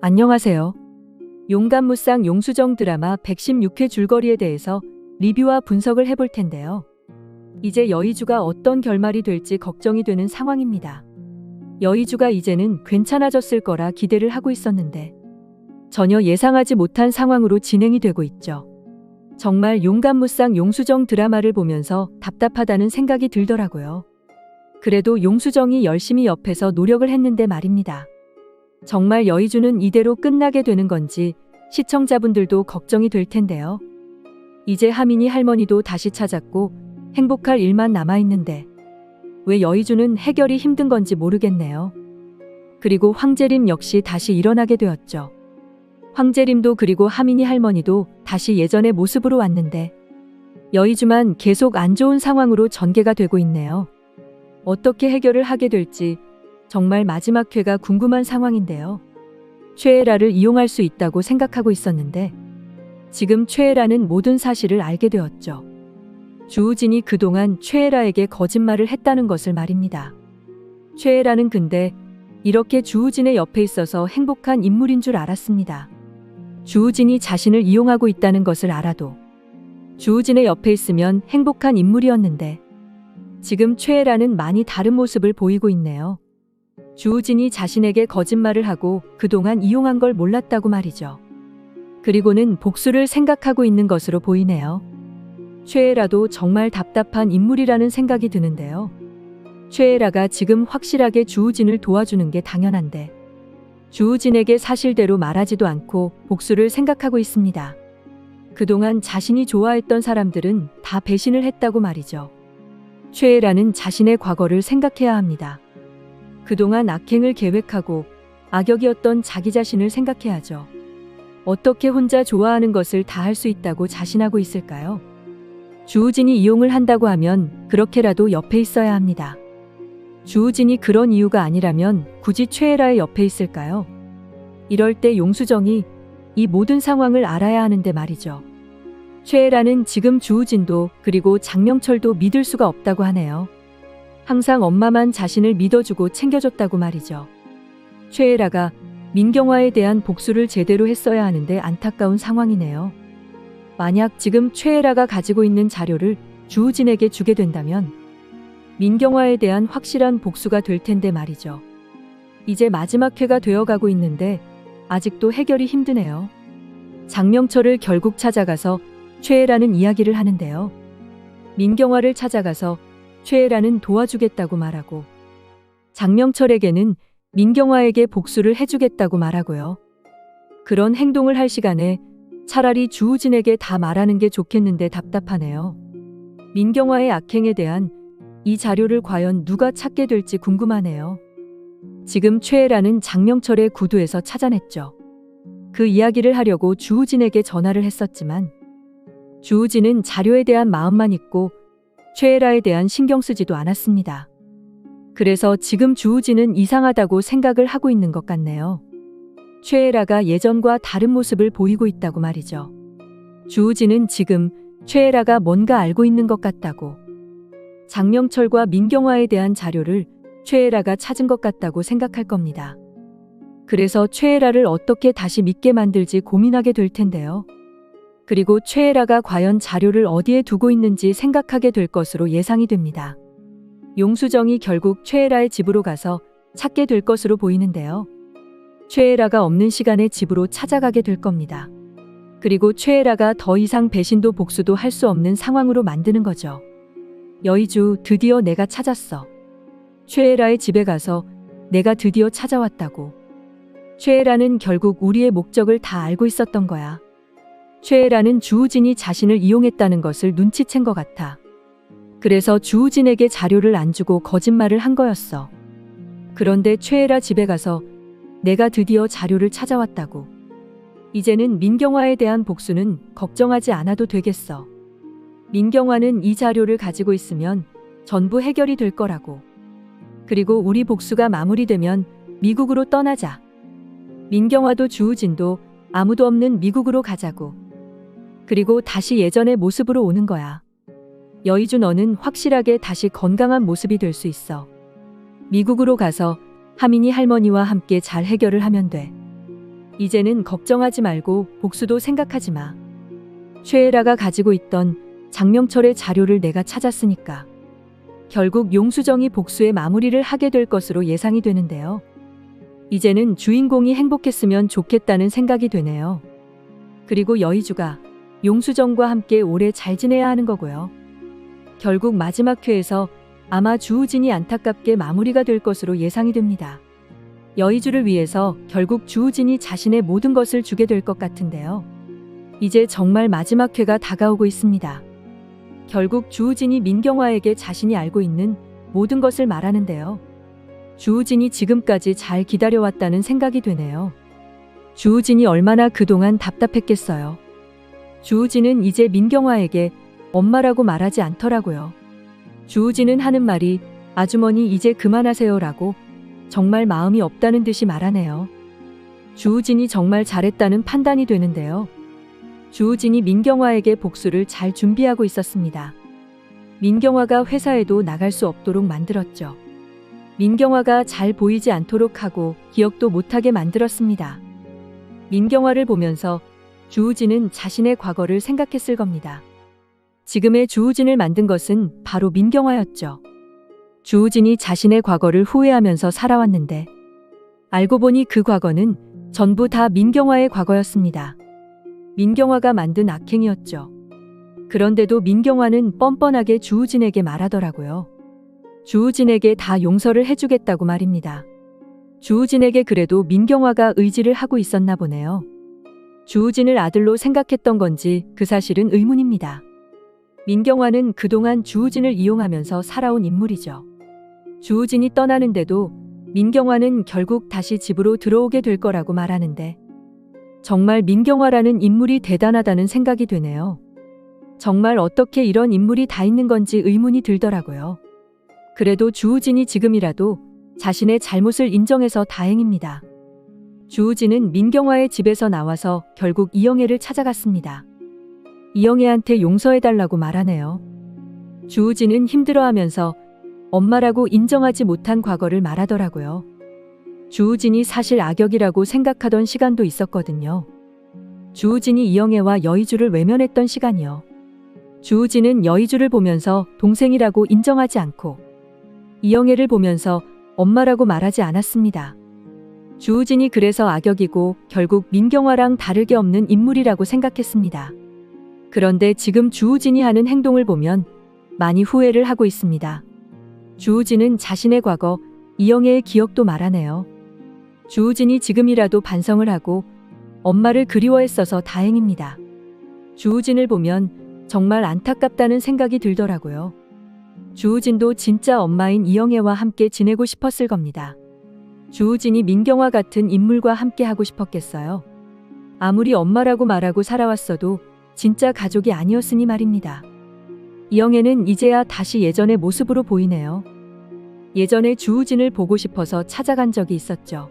안녕하세요. 용감무쌍 용수정 드라마 116회 줄거리에 대해서 리뷰와 분석을 해볼 텐데요. 이제 여의주가 어떤 결말이 될지 걱정이 되는 상황입니다. 여의주가 이제는 괜찮아졌을 거라 기대를 하고 있었는데 전혀 예상하지 못한 상황으로 진행이 되고 있죠. 정말 용감무쌍 용수정 드라마를 보면서 답답하다는 생각이 들더라고요. 그래도 용수정이 열심히 옆에서 노력을 했는데 말입니다. 정말 여의주는 이대로 끝나게 되는 건지 시청자분들도 걱정이 될 텐데요. 이제 하민이 할머니도 다시 찾았고 행복할 일만 남아있는데 왜 여의주는 해결이 힘든 건지 모르겠네요. 그리고 황재림 역시 다시 일어나게 되었죠. 황재림도 그리고 하민이 할머니도 다시 예전의 모습으로 왔는데 여의주만 계속 안 좋은 상황으로 전개가 되고 있네요. 어떻게 해결을 하게 될지 정말 마지막 회가 궁금한 상황인데요. 최애라를 이용할 수 있다고 생각하고 있었는데 지금 최애라는 모든 사실을 알게 되었죠. 주우진이 그동안 최애라에게 거짓말을 했다는 것을 말입니다. 최애라는 근데 이렇게 주우진의 옆에 있어서 행복한 인물인 줄 알았습니다. 주우진이 자신을 이용하고 있다는 것을 알아도 주우진의 옆에 있으면 행복한 인물이었는데 지금 최애라는 많이 다른 모습을 보이고 있네요. 주우진이 자신에게 거짓말을 하고 그동안 이용한 걸 몰랐다고 말이죠. 그리고는 복수를 생각하고 있는 것으로 보이네요. 최애라도 정말 답답한 인물이라는 생각이 드는데요. 최애라가 지금 확실하게 주우진을 도와주는 게 당연한데 주우진에게 사실대로 말하지도 않고 복수를 생각하고 있습니다. 그동안 자신이 좋아했던 사람들은 다 배신을 했다고 말이죠. 최애라는 자신의 과거를 생각해야 합니다. 그동안 악행을 계획하고 악역이었던 자기 자신을 생각해야죠. 어떻게 혼자 좋아하는 것을 다 할 수 있다고 자신하고 있을까요? 주우진이 이용을 한다고 하면 그렇게라도 옆에 있어야 합니다. 주우진이 그런 이유가 아니라면 굳이 최애라의 옆에 있을까요? 이럴 때 용수정이 이 모든 상황을 알아야 하는데 말이죠. 최애라는 지금 주우진도 그리고 장명철도 믿을 수가 없다고 하네요. 항상 엄마만 자신을 믿어주고 챙겨줬다고 말이죠. 최애라가 민경화에 대한 복수를 제대로 했어야 하는데 안타까운 상황이네요. 만약 지금 최애라가 가지고 있는 자료를 주우진에게 주게 된다면 민경화에 대한 확실한 복수가 될 텐데 말이죠. 이제 마지막 회가 되어가고 있는데 아직도 해결이 힘드네요. 장명철을 결국 찾아가서 최애라는 이야기를 하는데요. 민경화를 찾아가서 최애라는 도와주겠다고 말하고 장명철에게는 민경화에게 복수를 해주겠다고 말하고요. 그런 행동을 할 시간에 차라리 주우진에게 다 말하는 게 좋겠는데 답답하네요. 민경화의 악행에 대한 이 자료를 과연 누가 찾게 될지 궁금하네요. 지금 최애라는 장명철의 구두에서 찾아냈죠. 그 이야기를 하려고 주우진에게 전화를 했었지만 주우진은 자료에 대한 마음만 있고 최애라에 대한 신경 쓰지도 않았습니다. 그래서 지금 주우진은 이상하다고 생각을 하고 있는 것 같네요. 최애라가 예전과 다른 모습을 보이고 있다고 말이죠. 주우진은 지금 최애라가 뭔가 알고 있는 것 같다고 장명철과 민경화에 대한 자료를 최애라가 찾은 것 같다고 생각할 겁니다. 그래서 최애라를 어떻게 다시 믿게 만들지 고민하게 될 텐데요. 그리고 최애라가 과연 자료를 어디에 두고 있는지 생각하게 될 것으로 예상이 됩니다. 용수정이 결국 최애라의 집으로 가서 찾게 될 것으로 보이는데요. 최애라가 없는 시간에 집으로 찾아가게 될 겁니다. 그리고 최애라가 더 이상 배신도 복수도 할 수 없는 상황으로 만드는 거죠. 여의주 드디어 내가 찾았어. 최애라의 집에 가서 내가 드디어 찾아왔다고. 최애라는 결국 우리의 목적을 다 알고 있었던 거야. 최애라는 주우진이 자신을 이용했다는 것을 눈치챈 것 같아. 그래서 주우진에게 자료를 안 주고 거짓말을 한 거였어. 그런데 최애라 집에 가서 내가 드디어 자료를 찾아왔다고. 이제는 민경화에 대한 복수는 걱정하지 않아도 되겠어. 민경화는 이 자료를 가지고 있으면 전부 해결이 될 거라고. 그리고 우리 복수가 마무리되면 미국으로 떠나자. 민경화도 주우진도 아무도 없는 미국으로 가자고. 그리고 다시 예전의 모습으로 오는 거야. 여의주 너는 확실하게 다시 건강한 모습이 될 수 있어. 미국으로 가서 하민이 할머니와 함께 잘 해결을 하면 돼. 이제는 걱정하지 말고 복수도 생각하지 마. 최애라가 가지고 있던 장명철의 자료를 내가 찾았으니까. 결국 용수정이 복수의 마무리를 하게 될 것으로 예상이 되는데요. 이제는 주인공이 행복했으면 좋겠다는 생각이 되네요. 그리고 여의주가 용수정과 함께 오래 잘 지내야 하는 거고요. 결국 마지막 회에서 아마 주우진이 안타깝게 마무리가 될 것으로 예상이 됩니다. 여의주를 위해서 결국 주우진이 자신의 모든 것을 주게 될 것 같은데요. 이제 정말 마지막 회가 다가오고 있습니다. 결국 주우진이 민경화에게 자신이 알고 있는 모든 것을 말하는데요. 주우진이 지금까지 잘 기다려왔다는 생각이 되네요. 주우진이 얼마나 그동안 답답했겠어요. 주우진은 이제 민경화에게 엄마라고 말하지 않더라고요. 주우진은 하는 말이 아주머니 이제 그만하세요라고 정말 마음이 없다는 듯이 말하네요. 주우진이 정말 잘했다는 판단이 되는데요. 주우진이 민경화에게 복수를 잘 준비하고 있었습니다. 민경화가 회사에도 나갈 수 없도록 만들었죠. 민경화가 잘 보이지 않도록 하고 기억도 못하게 만들었습니다. 민경화를 보면서 주우진은 자신의 과거를 생각했을 겁니다. 지금의 주우진을 만든 것은 바로 민경화였죠. 주우진이 자신의 과거를 후회하면서 살아왔는데 알고 보니 그 과거는 전부 다 민경화의 과거였습니다. 민경화가 만든 악행이었죠. 그런데도 민경화는 뻔뻔하게 주우진에게 말하더라고요. 주우진에게 다 용서를 해주겠다고 말입니다. 주우진에게 그래도 민경화가 의지를 하고 있었나 보네요. 주우진을 아들로 생각했던 건지 그 사실은 의문입니다. 민경화는 그동안 주우진을 이용하면서 살아온 인물이죠. 주우진이 떠나는데도 민경화는 결국 다시 집으로 들어오게 될 거라고 말하는데 정말 민경화라는 인물이 대단하다는 생각이 되네요. 정말 어떻게 이런 인물이 다 있는 건지 의문이 들더라고요. 그래도 주우진이 지금이라도 자신의 잘못을 인정해서 다행입니다. 주우진은 민경화의 집에서 나와서 결국 이영애를 찾아갔습니다. 이영애한테 용서해달라고 말하네요. 주우진은 힘들어하면서 엄마라고 인정하지 못한 과거를 말하더라고요. 주우진이 사실 악역이라고 생각하던 시간도 있었거든요. 주우진이 이영애와 여의주를 외면했던 시간이요. 주우진은 여의주를 보면서 동생이라고 인정하지 않고 이영애를 보면서 엄마라고 말하지 않았습니다. 주우진이 그래서 악역이고 결국 민경화랑 다르게 없는 인물이라고 생각했습니다. 그런데 지금 주우진이 하는 행동을 보면 많이 후회를 하고 있습니다. 주우진은 자신의 과거, 이영애의 기억도 말하네요. 주우진이 지금이라도 반성을 하고 엄마를 그리워했어서 다행입니다. 주우진을 보면 정말 안타깝다는 생각이 들더라고요. 주우진도 진짜 엄마인 이영애와 함께 지내고 싶었을 겁니다. 주우진이 민경화 같은 인물과 함께 하고 싶었겠어요. 아무리 엄마라고 말하고 살아왔어도 진짜 가족이 아니었으니 말입니다. 이영애는 이제야 다시 예전의 모습으로 보이네요. 예전에 주우진을 보고 싶어서 찾아간 적이 있었죠.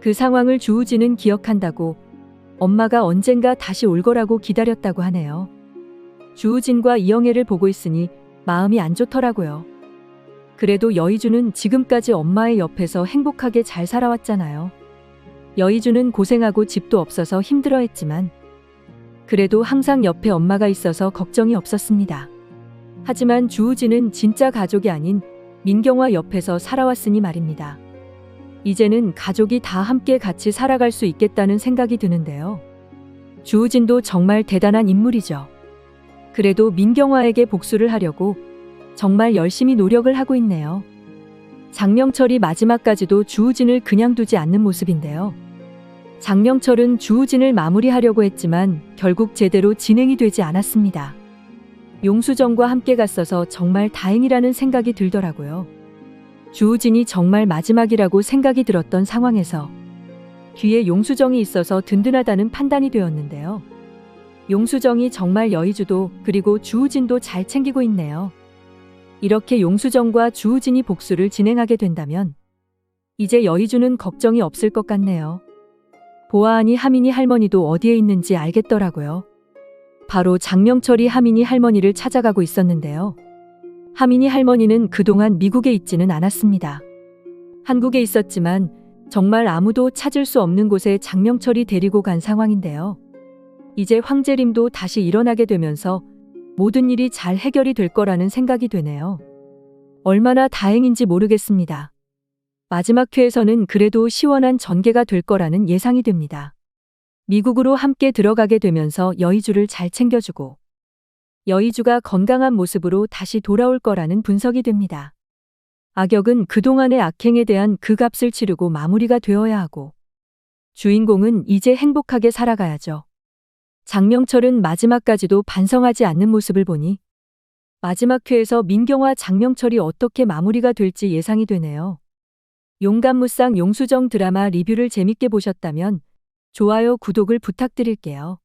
그 상황을 주우진은 기억한다고 엄마가 언젠가 다시 올 거라고 기다렸다고 하네요. 주우진과 이영애를 보고 있으니 마음이 안 좋더라고요. 그래도 여의주는 지금까지 엄마의 옆에서 행복하게 잘 살아왔잖아요. 여의주는 고생하고 집도 없어서 힘들어했지만 그래도 항상 옆에 엄마가 있어서 걱정이 없었습니다. 하지만 주우진은 진짜 가족이 아닌 민경화 옆에서 살아왔으니 말입니다. 이제는 가족이 다 함께 같이 살아갈 수 있겠다는 생각이 드는데요. 주우진도 정말 대단한 인물이죠. 그래도 민경화에게 복수를 하려고 정말 열심히 노력을 하고 있네요. 장명철이 마지막까지도 주우진을 그냥 두지 않는 모습인데요. 장명철은 주우진을 마무리하려고 했지만 결국 제대로 진행이 되지 않았습니다. 용수정과 함께 갔어서 정말 다행이라는 생각이 들더라고요. 주우진이 정말 마지막이라고 생각이 들었던 상황에서 뒤에 용수정이 있어서 든든하다는 판단이 되었는데요. 용수정이 정말 여의주도 그리고 주우진도 잘 챙기고 있네요. 이렇게 용수정과 주우진이 복수를 진행하게 된다면 이제 여의주는 걱정이 없을 것 같네요. 보아하니 하민이 할머니도 어디에 있는지 알겠더라고요. 바로 장명철이 하민이 할머니를 찾아가고 있었는데요. 하민이 할머니는 그동안 미국에 있지는 않았습니다. 한국에 있었지만 정말 아무도 찾을 수 없는 곳에 장명철이 데리고 간 상황인데요. 이제 황재림도 다시 일어나게 되면서 모든 일이 잘 해결이 될 거라는 생각이 되네요. 얼마나 다행인지 모르겠습니다. 마지막 회에서는 그래도 시원한 전개가 될 거라는 예상이 됩니다. 미국으로 함께 들어가게 되면서 여의주를 잘 챙겨주고 여의주가 건강한 모습으로 다시 돌아올 거라는 분석이 됩니다. 악역은 그동안의 악행에 대한 그 값을 치르고 마무리가 되어야 하고 주인공은 이제 행복하게 살아가야죠. 장명철은 마지막까지도 반성하지 않는 모습을 보니 마지막 회에서 민경화 장명철이 어떻게 마무리가 될지 예상이 되네요. 용감무쌍 용수정 드라마 리뷰를 재밌게 보셨다면 좋아요, 구독을 부탁드릴게요.